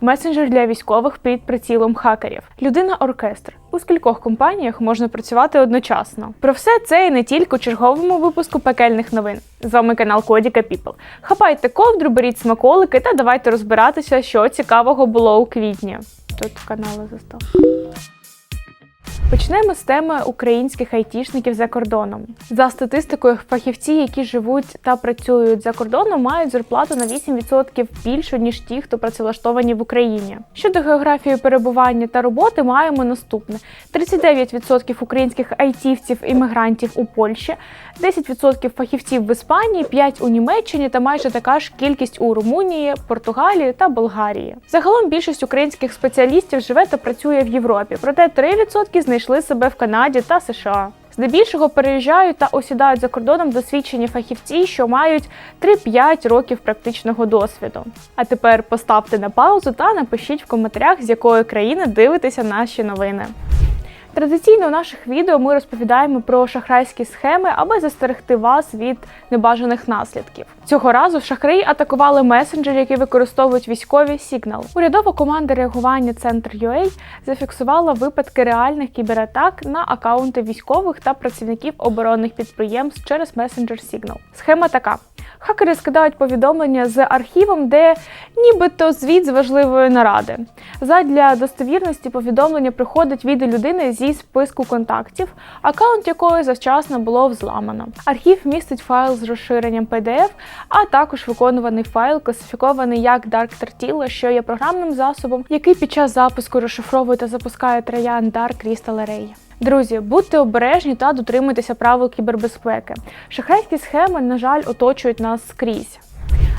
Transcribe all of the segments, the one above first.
месенджер для військових під прицілом хакерів, людина-оркестр. У скількох компаніях можна працювати одночасно. Про все це і не тільки у черговому випуску пекельних новин. З вами канал Кодіка Піпл. Хапайте ковдру, беріть смаколики та давайте розбиратися, що цікавого було у квітні. Тут канали застав. Почнемо з теми українських айтішників за кордоном. За статистикою, фахівці, які живуть та працюють за кордоном, мають зарплату на 8% більшу ніж ті, хто працевлаштовані в Україні. Щодо географії перебування та роботи, маємо наступне: 39% українських айтівців іммігрантів у Польщі, 10% фахівців в Іспанії, 5% у Німеччині та майже така ж кількість у Румунії, Португалії та Болгарії. Загалом більшість українських спеціалістів живе та працює в Європі, проте 3% знайшли себе в Канаді та США. Здебільшого переїжджають та осідають за кордоном досвідчені фахівці, що мають 3-5 років практичного досвіду. А тепер поставте на паузу та напишіть в коментарях, з якої країни дивитеся наші новини. Традиційно у наших відео ми розповідаємо про шахрайські схеми, аби застерегти вас від небажаних наслідків. Цього разу шахраї атакували месенджер, який використовують військові Signal. Урядова команда реагування Центр UA зафіксувала випадки реальних кібератак на акаунти військових та працівників оборонних підприємств через месенджер Signal. Схема така. Хакери скидають повідомлення з архівом, де нібито звіт з важливої наради. Задля достовірності повідомлення приходить від людини зі списку контактів, акаунт якої завчасно було взламано. Архів містить файл з розширенням PDF, а також виконуваний файл, класифікований як Dark Tortilla, що є програмним засобом, який під час запуску розшифровує та запускає троян Dark Crystal Array. Друзі, будьте обережні та дотримуйтеся правил кібербезпеки. Шахрайські схеми, на жаль, оточують нас скрізь.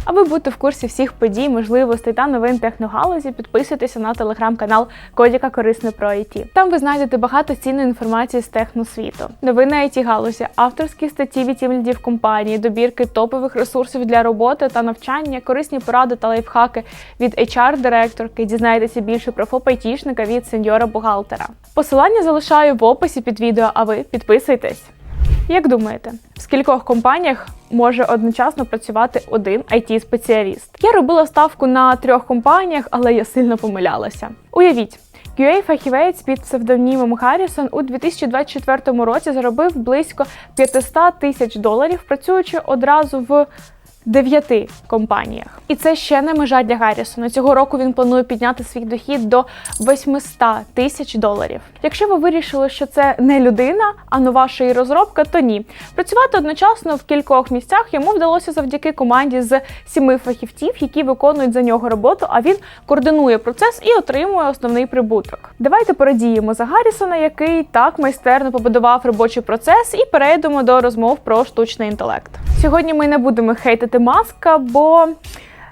Аби бути в курсі всіх подій, можливостей та новин техногалузі, підписуйтеся на телеграм-канал Кодіка Корисне про IT. Там ви знайдете багато цінної інформації з техносвіту, новини it галузі, авторські статті від лідів компанії, добірки топових ресурсів для роботи та навчання, корисні поради та лайфхаки від HR-директорки. Дізнаєтеся більше про ФОП айтішника від сеньора-бухгалтера. Посилання залишаю в описі під відео, а ви підписуйтесь. Як думаєте, в скількох компаніях може одночасно працювати один it спеціаліст Я робила ставку на трьох компаніях, але я сильно помилялася. Уявіть. QA-фахівець під псевдонімом Гаррісон у 2024 році заробив близько 500 тисяч доларів, працюючи одразу в дев'яти компаніях. І це ще не межа для Гаррісона. Цього року він планує підняти свій дохід до 800 тисяч доларів. Якщо ви вирішили, що це не людина, а нова шиї розробка, то ні. Працювати одночасно в кількох місцях йому вдалося завдяки команді з сіми фахівців, які виконують за нього роботу, а він координує процес і отримує основний прибуток. Давайте порадіємо за Гаррісона, який так майстерно побудував робочий процес, і перейдемо до розмов про штучний інтелект. Сьогодні ми не будемо хейтити маска, бо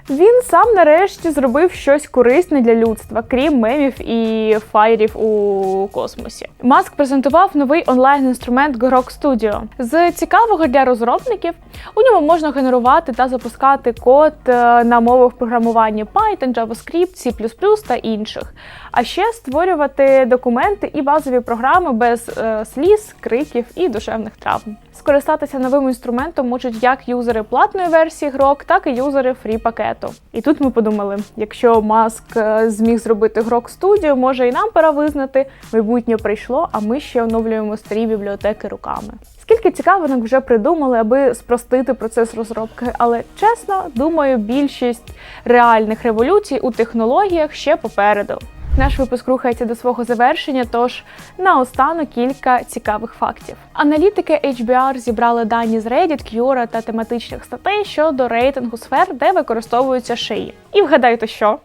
він сам нарешті зробив щось корисне для людства, крім мемів і фаєрів у космосі. Маск презентував новий онлайн-інструмент Grok Studio. З цікавого для розробників у ньому можна генерувати та запускати код е, на мовах програмування Python, JavaScript, C++ та інших. А ще створювати документи і базові програми без е, сліз, криків і душевних травм. Скористатися новим інструментом можуть як юзери платної версії Grok, так і юзери фрі пакету. І тут ми подумали: якщо Маск е, зміг зробити Grok Studio, може і нам пора визнати, майбутнє прийшло, а ми ще оновлюємо старі бібліотеки руками. Скільки цікавинок вже придумали, аби спростити процес розробки, але чесно, думаю, більшість реальних революцій у технологіях ще попереду. Наш випуск рухається до свого завершення, тож наостанок кілька цікавих фактів. Аналітики HBR зібрали дані з Reddit, Quora та тематичних статей щодо рейтингу сфер, де використовуються шиї. І вгадайте, що?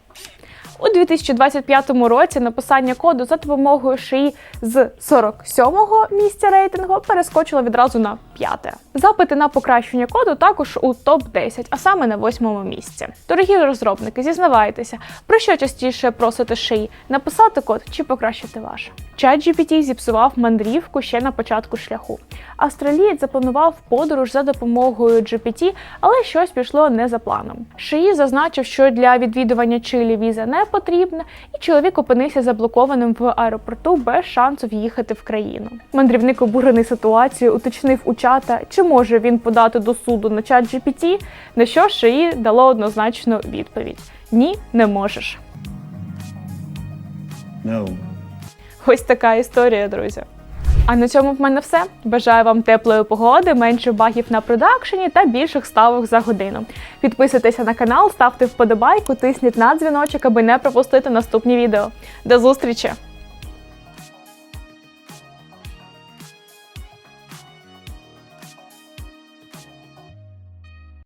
У 2025 році написання коду за допомогою шиї з 47-го місця рейтингу перескочило відразу на п'яте. Запити на покращення коду також у топ 10 а саме на восьмому місці. Дорогі розробники, зізнавайтеся, про що частіше просите шиї написати код чи покращити ваш. ChatGPT зіпсував мандрівку ще на початку шляху. Австралієць запланував подорож за допомогою GPT, але щось пішло не за планом. Шиї зазначив, що для відвідування Чилі віза не потрібна, і чоловік опинився заблокованим в аеропорту без шансу в'їхати в країну. Мандрівник обурений ситуацією, уточнив у чата, чи може він подати до суду на чат GPT, на що Шиї дало однозначну відповідь: Ні, не можеш. No. Ось така історія, друзі. А на цьому в мене все. Бажаю вам теплої погоди, менше багів на продакшені та більших ставок за годину. Підписуйтеся на канал, ставте вподобайку, тисніть на дзвіночок, аби не пропустити наступні відео. До зустрічі!